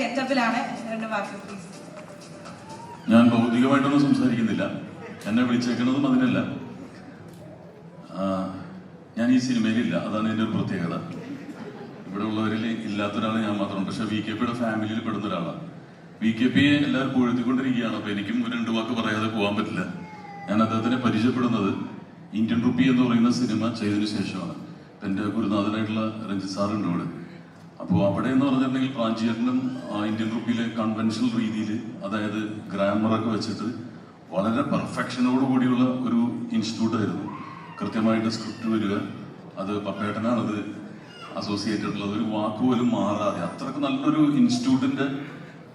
ഗെറ്റപ്പിലാണ്. രണ്ട് വാക്ക് ഞാൻ ഭൗതികമായിട്ടൊന്നും സംസാരിക്കുന്നില്ല. എന്നെ വിളിച്ചേക്കുന്നതും അതിനല്ല. ഞാൻ ഈ സിനിമയിലില്ല. അതാണ് എന്റെ ഒരു പ്രത്യേകത. ഇവിടെ ഉള്ളവരിൽ ഇല്ലാത്ത ഒരാൾ ഞാൻ മാത്രമാണ്. പക്ഷെ വി കെ പിയുടെ ഫാമിലിയിൽ പെടുന്ന ഒരാളാണ്. വി കെ പിയെ എല്ലാവരും പൊഴുത്തിക്കൊണ്ടിരിക്കുകയാണ് അപ്പൊ എനിക്കും രണ്ട് വാക്ക് പറയാതെ പോകാൻ പറ്റില്ല. ഞാൻ അദ്ദേഹത്തിനെ പരിചയപ്പെടുന്നത് ഇന്ത്യൻ റുപ്പി എന്ന് പറയുന്ന സിനിമ ചെയ്തതിനു ശേഷമാണ്. എന്റെ ഗുരുനാഥനായിട്ടുള്ള രഞ്ജിത് സാറുണ്ട് ഇവിടെ. അപ്പോൾ അവിടെ എന്ന് പറഞ്ഞിട്ടുണ്ടെങ്കിൽ പ്രാഞ്ചിയേട്ടനും ഇന്ത്യൻ റുപ്പിയിലെ കൺവെൻഷണൽ രീതിയിൽ അതായത് ഗ്രാമറൊക്കെ വെച്ചിട്ട് വളരെ പെർഫെക്ഷനോട് കൂടിയുള്ള ഒരു ഇൻസ്റ്റിറ്റ്യൂട്ട് ആയിരുന്നു. കൃത്യമായിട്ട് സ്ക്രിപ്റ്റ് വരിക അത് പപ്പേട്ടനാണത് അസോസിയേറ്റഡ് ഉള്ളത് ഒരു വാക്ക് പോലും മാറാതെ അത്രയ്ക്ക് നല്ലൊരു ഇൻസ്റ്റിറ്റ്യൂട്ടിന്റെ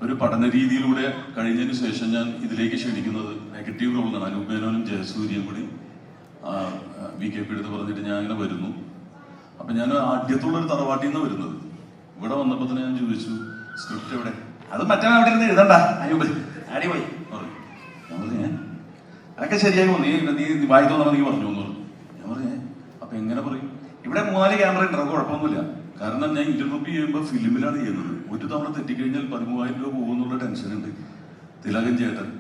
ഒരു പഠന രീതിയിലൂടെ കഴിഞ്ഞതിന് ശേഷം ഞാൻ ഇതിലേക്ക് ക്ഷണിക്കുന്നത് നെഗറ്റീവ് റോളാണ് അനൂപ് മേനോനും ജയസൂര്യയും കൂടി വി കെ പി എടുത്ത് പറഞ്ഞിട്ട് ഞാൻ അങ്ങനെ വരുന്നു. അപ്പം ഞാൻ ആദ്യത്തുള്ള ഒരു തറവാട്ടിൽ നിന്ന് വരുന്നത്. ഇവിടെ വന്നപ്പോ തന്നെ ഞാൻ ചോദിച്ചു സ്ക്രിപ്റ്റ് എവിടെ? അത് മറ്റേ അവിടെ ഇരുന്ന് എഴുതണ്ട. അയ്യൂബ് പോയി. ഞാൻ പറഞ്ഞു "ഏ? അതൊക്കെ ശരിയായി നീ നീ വായിച്ചു വന്നാൽ നീ പറഞ്ഞു എന്ന് പറഞ്ഞു. ഞാൻ പറഞ്ഞു "ഏ? അപ്പൊ എങ്ങനെ പറയും? ഇവിടെ മൂന്നാൽ ക്യാമറ ഉണ്ട്. അത് കുഴപ്പമൊന്നുമില്ല. കാരണം ഞാൻ ഇന്റർവ്യൂ ചെയ്യുമ്പോൾ ഫിലിമിലാണ് ചെയ്യുന്നത്. ഒരു തവണ തെറ്റിക്കഴിഞ്ഞാൽ പതിമൂവായിരം രൂപ പോകുന്നുള്ള ടെൻഷനുണ്ട് തിലകൻ ചേട്ടൻ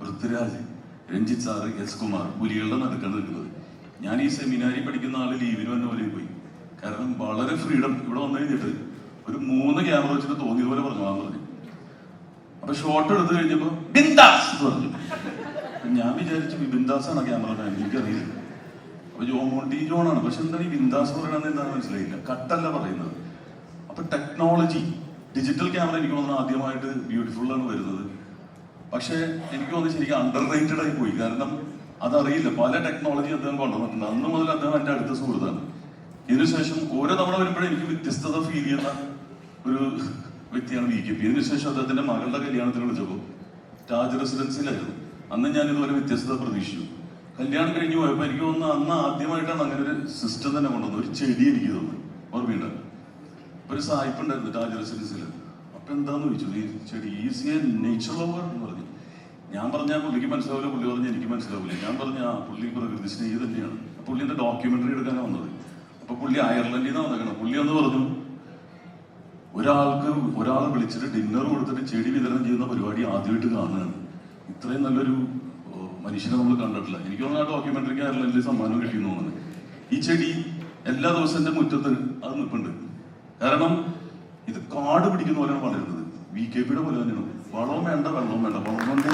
പൃഥ്വിരാജ് രഞ്ജിത് സാറ് എസ് കുമാർ പുലികളുടെ നടുക്കാണ് നിൽക്കുന്നത്. ഞാൻ ഈ സെമിനാരി പഠിക്കുന്ന ആൾ ലീവിന് വന്ന പോലെ പോയി. കാരണം വളരെ ഫ്രീഡം ഇവിടെ വന്നു കഴിഞ്ഞിട്ട് ഒരു മൂന്ന് ക്യാമറ വെച്ചിട്ട് തോന്നിയതുപോലെ പറഞ്ഞു ആ പറഞ്ഞു. അപ്പൊ ഷോട്ട് എടുത്തു കഴിഞ്ഞപ്പോ ബിന്ദാസ് എന്ന് പറഞ്ഞു. ഞാൻ വിചാരിച്ചു ബിന്ദാസ് ആണ് ക്യാമറ എനിക്കറിയില്ല. അപ്പൊ ജോമോണ്ടി ജോൺ ആണ് പക്ഷെ എന്താണ് ഈ ബിന്ദാസ് പറയണമെന്ന് എന്താണ് മനസ്സിലായില്ല. കട്ടല്ല പറയുന്നത്. അപ്പൊ ടെക്നോളജി ഡിജിറ്റൽ ക്യാമറ എനിക്ക് തോന്നുന്നു ആദ്യമായിട്ട് ബ്യൂട്ടിഫുൾ ആണ് വരുന്നത്. പക്ഷെ എനിക്ക് തോന്നുന്നു ശരിക്കും അണ്ടർ റേറ്റഡ് ആയി പോയി. കാരണം അതറിയില്ല. പല ടെക്നോളജി അദ്ദേഹം കൊണ്ടുവന്നിട്ടുണ്ട്. അന്ന് മുതൽ അദ്ദേഹം എന്റെ അടുത്ത സുഹൃത്താണ്. ഇതിനുശേഷം ഓരോ തവണ വരുമ്പോഴും എനിക്ക് വ്യത്യസ്തത ഫീൽ ചെയ്യുന്ന ഒരു വ്യക്തിയാണ് വി കെ പി ഇതിനുശേഷം അദ്ദേഹത്തിന്റെ മകളുടെ കല്യാണത്തിന് വിളിച്ചപ്പോൾ താജ് റെസിഡൻസിലായിരുന്നു അന്ന് ഞാൻ ഇതുപോലെ വ്യത്യസ്തത പ്രതീക്ഷിച്ചു. കല്യാണം കഴിഞ്ഞു പോയപ്പോൾ എനിക്ക് തോന്നുന്നു അന്ന് ആദ്യമായിട്ടാണ് അങ്ങനെ ഒരു സിസ്റ്റം തന്നെ കൊണ്ടുവന്നത്. ഒരു ചെടി എനിക്ക് തോന്നുന്നു. ഓർമ്മയുണ്ട്? ഒരു സായിപ്പ് ഉണ്ടായിരുന്നു താജ് റെസിഡൻസിൽ അപ്പൊ എന്താന്ന് ചോദിച്ചു? ഈ ചെടി ഈസി നേച്ചർ ലവർ എന്ന് പറഞ്ഞു. ഞാൻ പറഞ്ഞാൽ പുള്ളിക്ക് മനസ്സിലാവില്ല പുള്ളി പറഞ്ഞ എനിക്ക് മനസ്സിലാവില്ല. ഞാൻ പറഞ്ഞ ആ പുള്ളി പ്രകൃതി സ്നേഹി തന്നെയാണ് പുള്ളിന്റെ ഡോക്യുമെന്ററി എടുക്കാനാണ് വന്നത്. അപ്പൊ പുള്ളി അയർലൻഡിൽ നിന്നാണ് വന്നേക്കണം പുള്ളി എന്ന് പറഞ്ഞു ഒരാൾക്ക് ഒരാൾ വിളിച്ചിട്ട് ഡിന്നർ കൊടുത്തിട്ട് ചെടി വിതരണം ചെയ്യുന്ന പരിപാടി ആദ്യമായിട്ട് കാണുകയാണ്. ഇത്രയും നല്ലൊരു മനുഷ്യനെ നമ്മൾ കണ്ടിട്ടില്ല. എനിക്ക് തോന്നുന്നു ആ ഡോക്യുമെന്ററിക്ക് അയർലൻഡിൽ സമ്മാനം കിട്ടിയെന്ന് തോന്നുന്നു. ഈ ചെടി എല്ലാ ദിവസവും എന്റെ മുറ്റത്ത് അത് നിൽപ്പുണ്ട് കാരണം ഇത് കാട് പിടിക്കുന്ന പോലെയാണ് വളരുന്നത്. വി കെ പിയുടെ പോലെ തന്നെയാണ്. വളവും വേണ്ട വെള്ളവും വേണ്ട. വളം കൊണ്ടേ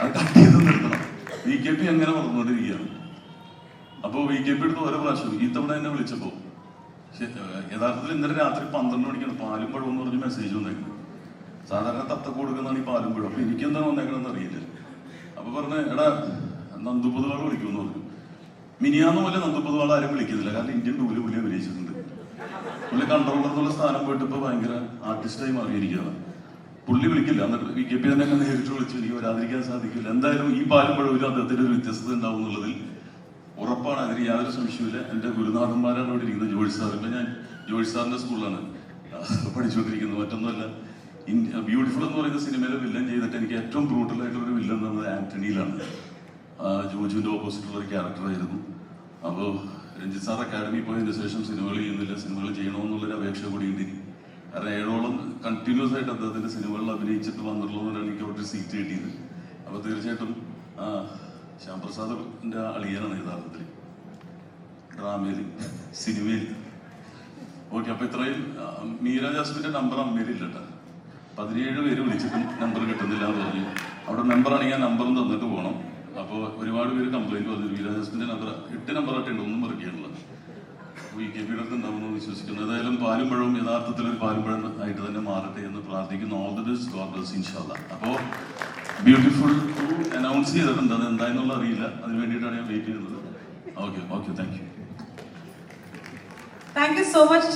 അത് കട്ട് ചെയ്ത് നിർത്തണം. വി കെ പി എങ്ങനെ വളർന്നുകൊണ്ടിരിക്കുകയാണ്? അപ്പൊ വി കെ പി എടുത്ത് ഓരോ പ്രാവശ്യം ഈ തവണ എന്നെ വിളിച്ചപ്പോ യഥാർത്ഥത്തിൽ ഇന്നലെ രാത്രി പന്ത്രണ്ട് മണിക്കാണ് പാലും പഴം എന്ന് പറഞ്ഞ് മെസ്സേജ് വന്നേക്കുന്നത് സാധാരണ തത്ത കൊടുക്കുന്നതാണ് ഈ പാലും പഴം അപ്പൊ എനിക്ക് എന്താണ് വന്നേക്കണമെന്ന് അറിയില്ല. അപ്പൊ പറഞ്ഞ എടാ നന്ദുപുതുവാൾ വിളിക്കുമെന്ന് പറഞ്ഞു. മിനിയാന്ന് പോലെ നന്ദുപുതുവാൾ ആരും വിളിക്കുന്നില്ല. കാരണം ഇന്ത്യൻ ടൂവിൽ പുള്ളി വിളിച്ചിട്ടുണ്ട് പുള്ളി കൺട്രോളർ എന്നുള്ള സ്ഥാനം പോയിട്ട് ഇപ്പൊ ഭയങ്കര ആർട്ടിസ്റ്റായി മാറിയിരിക്കുകയാണ്. പുള്ളി വിളിക്കില്ല. എന്നിട്ട് വി കെ പി തന്നെ നേരിട്ട് വിളിച്ചു. എനിക്ക് വരാതിരിക്കാൻ സാധിക്കില്ല. എന്തായാലും ഈ പാലും പഴവിലും അദ്ദേഹത്തിന്റെ ഒരു വ്യത്യസ്തത ഉണ്ടാവും എന്നുള്ളതിൽ ഉറപ്പാണ് അതിന് യാതൊരു സംശയമില്ല എന്റെ ഗുരുനാഥന്മാരാണ് ഇവിടെ ഇരിക്കുന്നത് ജോയ് സാറിന്റെ ഞാൻ ജോയ് സാറിന്റെ സ്കൂളിലാണ് പഠിച്ചുകൊണ്ടിരിക്കുന്നത്. മറ്റൊന്നുമല്ല ബ്യൂട്ടിഫുൾ എന്ന് പറയുന്ന സിനിമയിലെ വില്ലൻ ചെയ്തിട്ട് എനിക്ക് ഏറ്റവും ബ്രൂട്ടൽ ആയിട്ടുള്ള ഒരു വില്ലൻ എന്ന് പറയുന്നത് ആന്റണിയിലാണ് ജോജുവിന്റെ ഓപ്പോസിറ്റ് ഉള്ള ഒരു ക്യാരക്ടറായിരുന്നു അപ്പോൾ രഞ്ജിത് സാർ അക്കാഡമി പോയതിന് ശേഷം സിനിമകൾ ചെയ്യുന്നില്ല സിനിമകൾ ചെയ്യണമെന്നുള്ളൊരു അപേക്ഷ കൂടി ഉണ്ട്. കാരണം ഏഴോളം കണ്ടിന്യൂസ് ആയിട്ട് അദ്ദേഹത്തിന്റെ സിനിമകളിൽ അഭിനയിച്ചിട്ട് വന്നിട്ടുള്ളതുകൊണ്ടാണ് എനിക്ക് അവിടെ സീറ്റ് കിട്ടിയത്. അപ്പൊ തീർച്ചയായിട്ടും ശ്യാംപ്രസാദിന്റെ അളിയനാണ് യഥാർത്ഥത്തിൽ ഡ്രാമയിൽ സിനിമയിൽ ഓക്കെ അപ്പൊ ഇത്രയും മീര ജാസ്മിന്റെ നമ്പർ അമ്മയിലില്ല കേട്ടോ പതിനേഴ് പേര് വിളിച്ചിട്ടും നമ്പർ കിട്ടുന്നില്ല എന്ന് പറഞ്ഞു. അവിടെ മെമ്പർ ഞാൻ നമ്പറും തന്നിട്ട് പോകണം അപ്പോൾ ഒരുപാട് പേര് കംപ്ലൈന്റ് പറഞ്ഞു മീര ജാസ്മിന്റെ നമ്പർ എട്ട് ഉണ്ട് ഒന്നും വർക്കിയാണല്ലോ ഈ കെ പിയുടെ അടുത്ത് ഉണ്ടാവുമെന്ന് വിശ്വസിക്കുന്നു. ഏതായാലും പാലും പഴവും യഥാർത്ഥത്തിൽ ഒരു പാലും പഴം ആയിട്ട് തന്നെ മാറട്ടെ എന്ന് പ്രാർത്ഥിക്കുന്നു. All the best God bless ഇൻഷാല്ല അപ്പോൾ ബ്യൂട്ടിഫുൾ അനൗൺസ് ചെയ്തിട്ടുണ്ട്. അത് എന്തായെന്നുള്ള അറിയില്ല. അതിന് വേണ്ടിയിട്ടാണ് ഞാൻ വെയിറ്റ് ചെയ്യുന്നത് okay okay thank you thank you so much